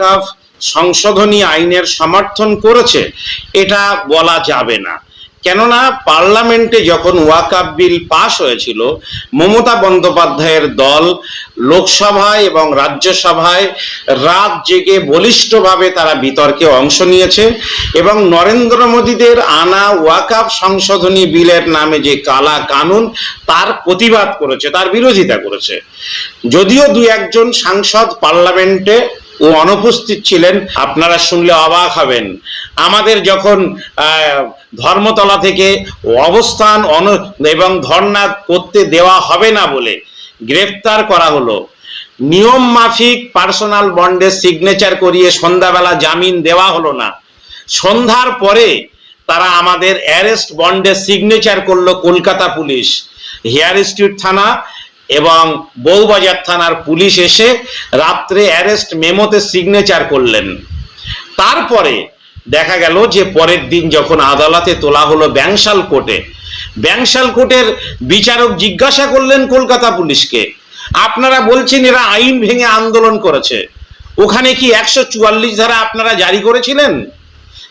ওয়াকাফ সংশোধনী আইনের সমর্থন করেছে, এটা বলা যাবে না। কেননা পার্লামেন্টে যখন ওয়াকাফ বিল পাশ হয়েছিল, মমতা বন্দ্যোপাধ্যায়ের দল লোকসভায় এবং রাজ্যসভায় রাত জেগে বলিষ্ঠভাবে তারা বিতর্কে অংশ নিয়েছে এবং নরেন্দ্র মোদীদের আনা ওয়াকাফ সংশোধনী বিলের নামে যে কালা কানুন, তার প্রতিবাদ করেছে, তার বিরোধিতা করেছে। যদিও দু একজন সাংসদ পার্লামেন্টে ও অনুপস্থিত ছিলেন, আপনারা শুনলে অবাক হবেন। আমাদের যখন ধর্মতলা থেকে অবস্থান এবং ধর্ণা করতে দেওয়া হবে না বলে গ্রেফতার করা হলো, নিয়ম মাফিক পার্সোনাল বন্ডে সিগনেচার করিয়ে সন্ধ্যাবেলা জামিন দেওয়া হলো না। সন্ধ্যার পরে তারা আমাদের অ্যারেস্ট বন্ডে সিগনেচার করল কলকাতা পুলিশ। হেয়ার স্ট্রিট থানা এবং বউবাজার থানার পুলিশ এসে রাত্রে অ্যারেস্ট মেমোতে সিগনেচার করলেন। তারপরে দেখা গেল যে পরের দিন যখন আদালতে তোলা হলো ব্যাংশাল কোর্টে, ব্যাংশাল কোর্টের বিচারক জিজ্ঞাসা করলেন কলকাতা পুলিশকে, আপনারা বলছেন এরা আইন ভেঙে আন্দোলন করেছে, ওখানে কি একশো চুয়াল্লিশ ধারা আপনারা জারি করেছিলেন?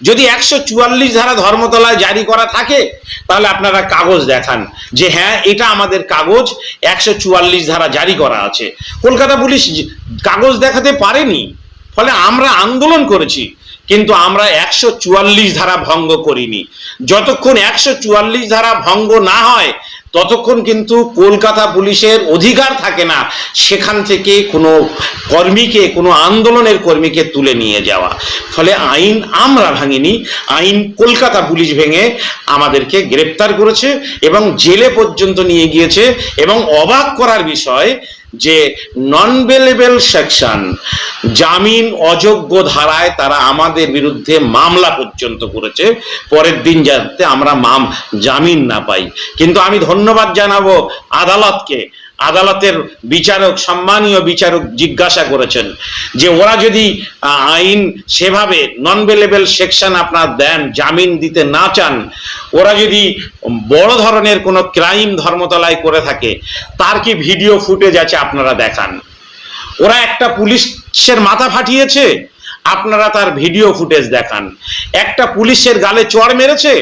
যদি একশো চুয়াল্লিশ ধারা ধর্মতলায় জারি করা থাকে, তাহলে আপনারা কাগজ দেখান যে হ্যাঁ এটা আমাদের কাগজ, একশো চুয়াল্লিশ ধারা জারি করা আছে। কলকাতা পুলিশ কাগজ দেখাতে পারেনি, ফলে আমরা আন্দোলন করেছি, কিন্তু আমরা একশো চুয়াল্লিশ ধারা ভঙ্গ করিনি। যতক্ষণ একশো চুয়াল্লিশ ধারা ভঙ্গ না হয় ততক্ষণ কিন্তু কলকাতা পুলিশের অধিকার থাকে না সেখান থেকে কোনো কর্মীকে, কোনো আন্দোলনের কর্মীকে তুলে নিয়ে যাওয়া। ফলে আইন আমরা ভাঙিনি, আইন কলকাতা পুলিশ ভেঙে আমাদেরকে গ্রেপ্তার করেছে এবং জেলে পর্যন্ত নিয়ে গিয়েছে এবং অবাক করার বিষয় যে নন বেলেবেল সেকশন জামিন অযোগ্য ধারায় তারা আমাদের বিরুদ্ধে মামলা পর্যন্ত করেছে, পরের দিন যাতে আমরা মাম, জামিন না পাই। কিন্তু আমি ধন্যবাদ জানাব আদালতকে। আদালতের বিচারক, সম্মানীয় বিচারক জিজ্ঞাসা করেছেন যে ওরা যদি আইন সেভাবে নন বেলেবেল সেকশন আপনার দেন, জামিন দিতে না চান, ওরা যদি বড় ধরনের কোনো ক্রাইম ধর্মতলায় করে থাকে, তার কি ভিডিও ফুটেজ আছে আপনারা দেখান? ওরা একটা পুলিশের মাথা ফাটিয়েছে, আপনারা তার ভিডিও ফুটেজ দেখান। একটা পুলিশের গালে চড় মেরেছে,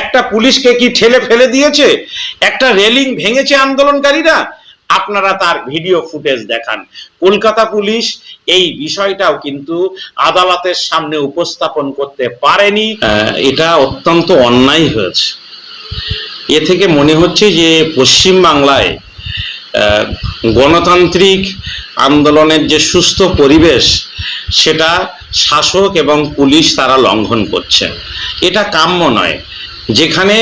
একটা পুলিশকে কি ঠেলে ফেলে দিয়েছে, একটা রেলিং ভেঙেছে আন্দোলনকারীরা আপনারা তার ভিডিও ফুটেজ দেখান। কলকাতা পুলিশ এই বিষয়টাও কিন্তু আদালতের সামনে উপস্থাপন করতে পারেনি। এটা অত্যন্ত অন্যায় হয়েছে। এ থেকে মনে হচ্ছে যে পশ্চিম বাংলায় গণতান্ত্রিক আন্দোলনের যে সুস্থ পরিবেশ, সেটা শাসক এবং পুলিশ তারা লঙ্ঘন করছে। এটা কাম্য নয়। যেখানে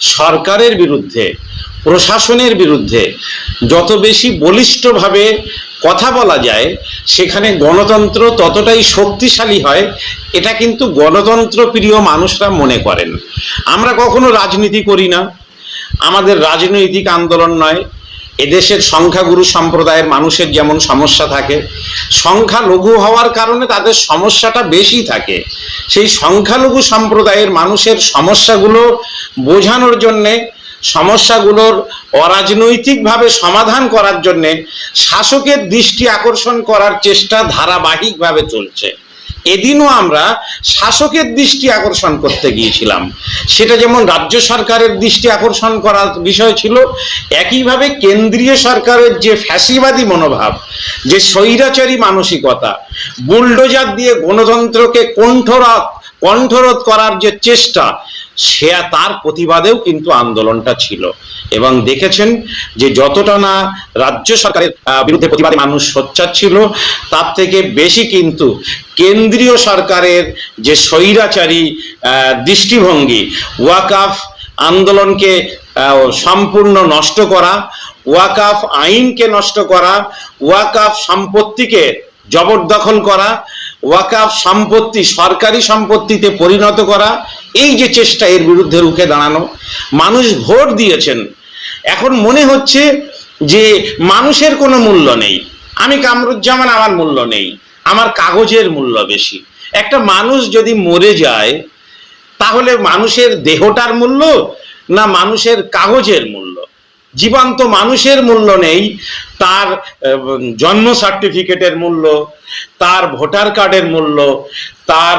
সরকারের বিরুদ্ধে, প্রশাসনের বিরুদ্ধে যত বেশি বলিষ্ঠভাবে কথা বলা যায়, সেখানে গণতন্ত্র ততটাই শক্তিশালী হয়, এটা কিন্তু গণতন্ত্র প্রিয় মানুষরা মনে করেন। আমরা কখনো রাজনীতি করি না। আমাদের রাজনৈতিক আন্দোলন নয় এদেশের সংখ্যাগুরু সম্প্রদায়ের মানুষের যেমন সমস্যা থাকে সংখ্যালঘু হওয়ার কারণে তাদের সমস্যাটা বেশি থাকে। সেই সংখ্যালঘু সম্প্রদায়ের মানুষের সমস্যাগুলো বোঝানোর জন্যে, সমস্যাগুলোর অরাজনৈতিকভাবে সমাধান করার জন্যে শাসকের দৃষ্টি আকর্ষণ করার চেষ্টা ধারাবাহিকভাবে চলছে। এদিনও আমরা শাসকের দৃষ্টি আকর্ষণ করতে গিয়েছিলাম। সেটা যেমন রাজ্য সরকারের দৃষ্টি আকর্ষণ করার বিষয় ছিল, একইভাবে কেন্দ্রীয় সরকারের যে ফ্যাসিবাদী মনোভাব, যে স্বৈরাচারী মানসিকতা, বুলডোজার দিয়ে গণতন্ত্রকে কণ্ঠরোধ কণ্ঠরোধ করার যে চেষ্টা সে তার প্রতিবাদেও কিন্তু আন্দোলনটা ছিল। এবং দেখেছেন যে যতটা না রাজ্য সরকারের বিরুদ্ধে প্রতিবাদী মানুষ সোচ্চার ছিল, তার থেকে বেশি কিন্তু কেন্দ্রীয় সরকারের যে স্বৈরাচারী দৃষ্টিভঙ্গি, ওয়াকাফ আন্দোলনকে সম্পূর্ণ নষ্ট করা, ওয়াকাফ আইনকে নষ্ট করা, ওয়াকাফ সম্পত্তিকে জবরদখল করা, ওয়াকাফ সম্পত্তি সরকারি সম্পত্তিতে পরিণত করা, এই যে চেষ্টা এর বিরুদ্ধে রুখে দাঁড়ানো, মানুষ ভোট দিয়েছেন। এখন মনে হচ্ছে যে মানুষের কোনো মূল্য নেই। আমি কামরুজ্জামান, আমার মূল্য নেই। আমার কাগজের মূল্য বেশি। একটা মানুষ যদি মরে যায়, তাহলে মানুষের দেহটার মূল্য না মানুষের কাগজের মূল্য? জীবন্ত মানুষের মূল্য নেই, তার জন্ম সার্টিফিকেটের মূল্য, তার ভোটার কার্ডের মূল্য, তার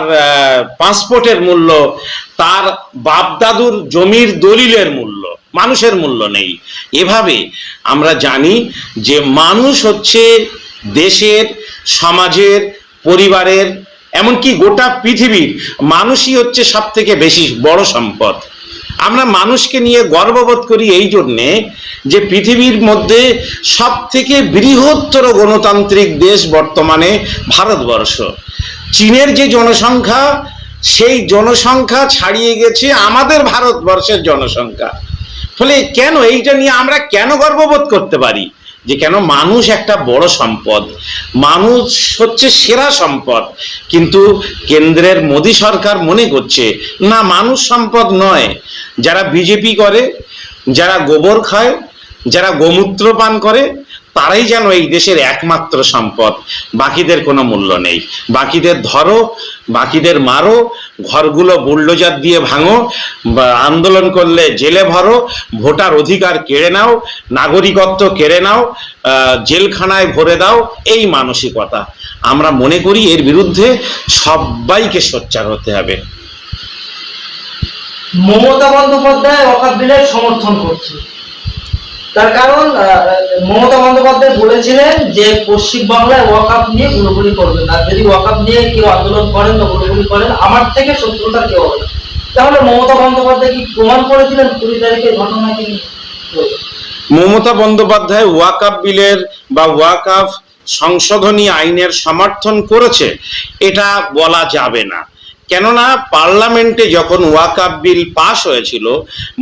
পাসপোর্টের মূল্য, তার বাপদাদুর জমির দলিলের মূল্য। মানুষের মূল্য নেই। এভাবে আমরা জানি যে মানুষ হচ্ছে দেশের, সমাজের, পরিবারের, এমনকি গোটা পৃথিবীর মানুষই হচ্ছে সব থেকে বেশি বড় সম্পদ। আমরা মানুষকে নিয়ে গর্ববোধ করি এই জন্যে যে পৃথিবীর মধ্যে সব থেকে বৃহত্তর গণতান্ত্রিক দেশ বর্তমানে ভারতবর্ষ। চীনের যে জনসংখ্যা, সেই জনসংখ্যা ছাড়িয়ে গেছে আমাদের ভারতবর্ষের জনসংখ্যা। ফলে কেন এইটা নিয়ে আমরা কেন গর্ববোধ করতে পারি? যে কেন মানুষ একটা বড় সম্পদ, মানুষ হচ্ছে সেরা সম্পদ, কিন্তু কেন্দ্রের মোদী সরকার মনে করছে, না, মানুষ সম্পদ নয়। যারা বিজেপি করে, যারা গোবর খায়, যারা গোমূত্র পান করে তারাই যেন এই দেশের একমাত্র সম্পদ। বাকিদের কোনো মূল্য নেই। বাকিদের ধরো, বাকিদের মারো, ঘরগুলো বুলডোজার দিয়ে ভাঙো আন্দোলন করলে জেলে ভরো, ভোটার অধিকার কেড়ে নাও, নাগরিকত্ব কেড়ে নাও জেলখানায় ভরে দাও, এই মানসিকতা। আমরা মনে করি এর বিরুদ্ধে সবাইকে সোচ্চার হতে হবে। মমতা বন্দ্যোপাধ্যায় ওয়াকাব বিলের সমর্থন করছে। তার কারণ মমতা বন্দ্যোপাধ্যায় বলেছিলেন যে পশ্চিম বাংলায় ওয়াকাপ নিয়ে গুলোগুলি করবেন। আর যদি ওয়াকাপ নিয়ে কেউ আন্দোলন করেন বা গুলোগুলি করেন, আমার থেকে শত্রুতা কেউ হবে। তাহলে মমতা বন্দ্যোপাধ্যায় কি প্রমাণ করে দিলেন কুড়ি তারিখের ঘটনাকে নিয়ে মমতা বন্দ্যোপাধ্যায় ওয়াকাফ বিলের বা ওয়াকাফ সংশোধনী আইনের সমর্থন করেছে, এটা বলা যাবে না। কেননা পার্লামেন্টে যখন ওয়াকাফ বিল পাশ হয়েছিল,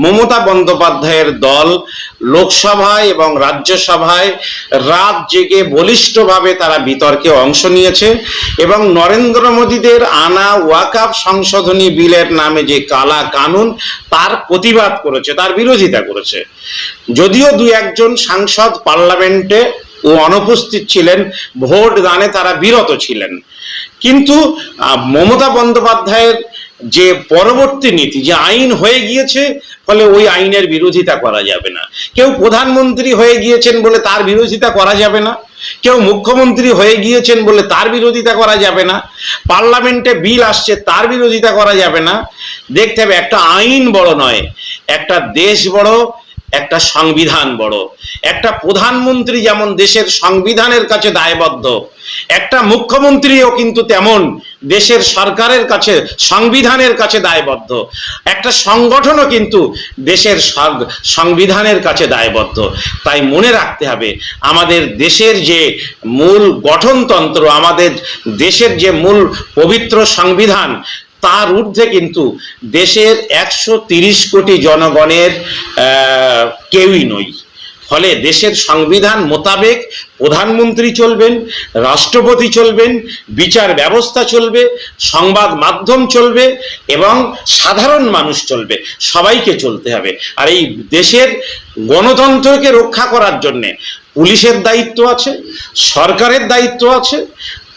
মমতা বন্দ্যোপাধ্যায়ের দল লোকসভায় এবং রাজ্যসভায় রাত জেগে বলিষ্ঠভাবে তারা বিতর্কে অংশ নিয়েছে এবং নরেন্দ্র মোদীদের আনা ওয়াকাফ সংশোধনী বিলের নামে যে কালা কানুন, তার প্রতিবাদ করেছে, তার বিরোধিতা করেছে। যদিও দু একজন সাংসদ পার্লামেন্টে অনুপস্থিত ছিলেন, ভোট দানে তারা বিরত ছিলেন। কিন্তু মমতা বন্দ্যোপাধ্যায়ের যে পরবর্তী নীতি, যে আইন হয়ে গিয়েছে, ফলে ওই আইনের বিরোধিতা করা যাবে না। কেউ প্রধানমন্ত্রী হয়ে গিয়েছেন বলে তার বিরোধিতা করা যাবে না। কেউ মুখ্যমন্ত্রী হয়ে গিয়েছেন বলে তার বিরোধিতা করা যাবে না। পার্লামেন্টে বিল আসছে, তার বিরোধিতা করা যাবে না। দেখতে হবে, একটা আইন বড় নয়, একটা দেশ বড় একটা সংবিধান বড়। একটা প্রধানমন্ত্রী যেমন দেশের সংবিধানের কাছে দায়বদ্ধ, একটা মুখ্যমন্ত্রীও কিন্তু তেমন দেশের সরকারের কাছে, সংবিধানের কাছে দায়বদ্ধ। একটা সংগঠনও কিন্তু দেশের সংবিধানের কাছে দায়বদ্ধ। তাই মনে রাখতে হবে, আমাদের দেশের যে মূল গঠনতন্ত্র, আমাদের দেশের যে মূল পবিত্র সংবিধান তার ঊর্ধ্বে কিন্তু দেশের একশো তিরিশ কোটি জনগণের কেউই নই। ফলে দেশের সংবিধান মোতাবেক প্রধানমন্ত্রী চলবেন, রাষ্ট্রপতি চলবেন, বিচার ব্যবস্থা চলবে, সংবাদ মাধ্যম চলবে এবং সাধারণ মানুষ চলবে। সবাইকে চলতে হবে। আর এই দেশের গণতন্ত্রকে রক্ষা করার জন্যে পুলিশের দায়িত্ব আছে, সরকারের দায়িত্ব আছে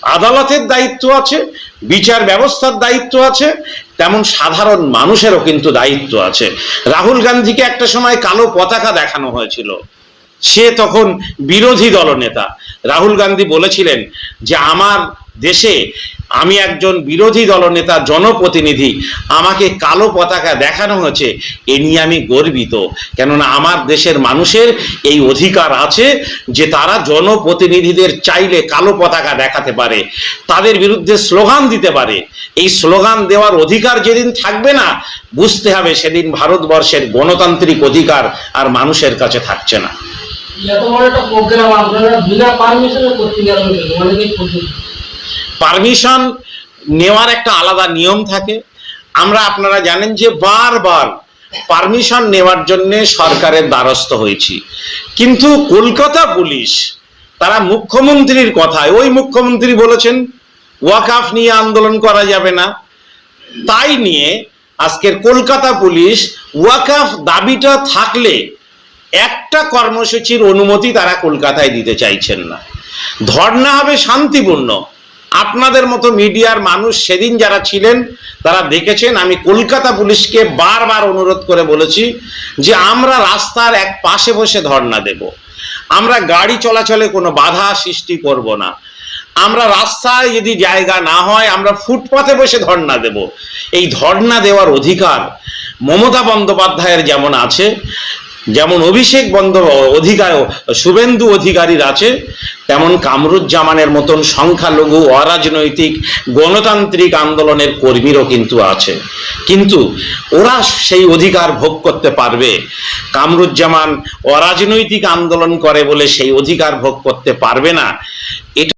আদালতের দায়িত্ব আছে, বিচার ব্যবস্থার দায়িত্ব আছে, তেমন সাধারণ মানুষেরও কিন্তু দায়িত্ব আছে। রাহুল গান্ধীকে একটা সময় কালো পতাকা দেখানো হয়েছিল। সে তখন বিরোধী দলনেতা। রাহুল গান্ধী বলেছিলেন যে, আমার দেশে আমি একজন বিরোধী দলনেতা জনপ্রতিনিধি, আমাকে কালো পতাকা দেখানো হয়েছে, এ নিয়ে আমি গর্বিত। কেননা আমার দেশের মানুষের এই অধিকার আছে যে তারা জনপ্রতিনিধিদের চাইলে কালো পতাকা দেখাতে পারে, তাদের বিরুদ্ধে স্লোগান দিতে পারে। এই স্লোগান দেওয়ার অধিকার যেদিন থাকবে না, বুঝতে হবে সেদিন ভারতবর্ষের গণতান্ত্রিক অধিকার আর মানুষের কাছে থাকছে না। এত বড় একটা প্রোগ্রাম আপনারা বিনা পারমিশনে করতে গেলেন করতে পারমিশন নেওয়ার একটা আলাদা নিয়ম থাকে। আমরা আপনারা জানেন যে বারবার পারমিশন নেওয়ার জন্য সরকারের দ্বারস্থ হয়েছি। কিন্তু কলকাতা পুলিশ, তারা মুখ্যমন্ত্রীর কথায়, ওই মুখ্যমন্ত্রী বলেছেন, ওয়াকাফ নিয়ে আন্দোলন করা যাবে না। তাই নিয়ে আজকের কলকাতা পুলিশ ওয়াকাফ দাবিটা থাকলে একটা কর্মসূচির অনুমতি তারা কলকাতায় দিতে চাইছেন না। ধর্ণা হবে শান্তিপূর্ণ। আপনাদের মতো মিডিয়ার মানুষ সেদিন যারা ছিলেন, তারা দেখেছেন, আমি কলকাতা পুলিশকে বারবার অনুরোধ করে বলেছি যে আমরা রাস্তার এক পাশে বসে ধর্ণা দেব। আমরা গাড়ি চলাচলে কোনো বাধা সৃষ্টি করব না। আমরা রাস্তায় যদি জায়গা না হয়, আমরা ফুটপাতে বসে ধর্ণা দেব। এই ধর্ণা দেওয়ার অধিকার মমতা বন্দ্যোপাধ্যায়ের যেমন আছে যেমন অভিষেক বন্দ অধিকার, শুভেন্দু অধিকারীর আছে, তেমন কামরুজ্জামানের মতন সংখ্যালঘু অরাজনৈতিক, গণতান্ত্রিক আন্দোলনের কর্মীরও কিন্তু আছে। কিন্তু ওরা সেই অধিকার ভোগ করতে পারবে। কামরুজ্জামান অরাজনৈতিক আন্দোলন করে বলে সেই অধিকার ভোগ করতে পারবে না। এটা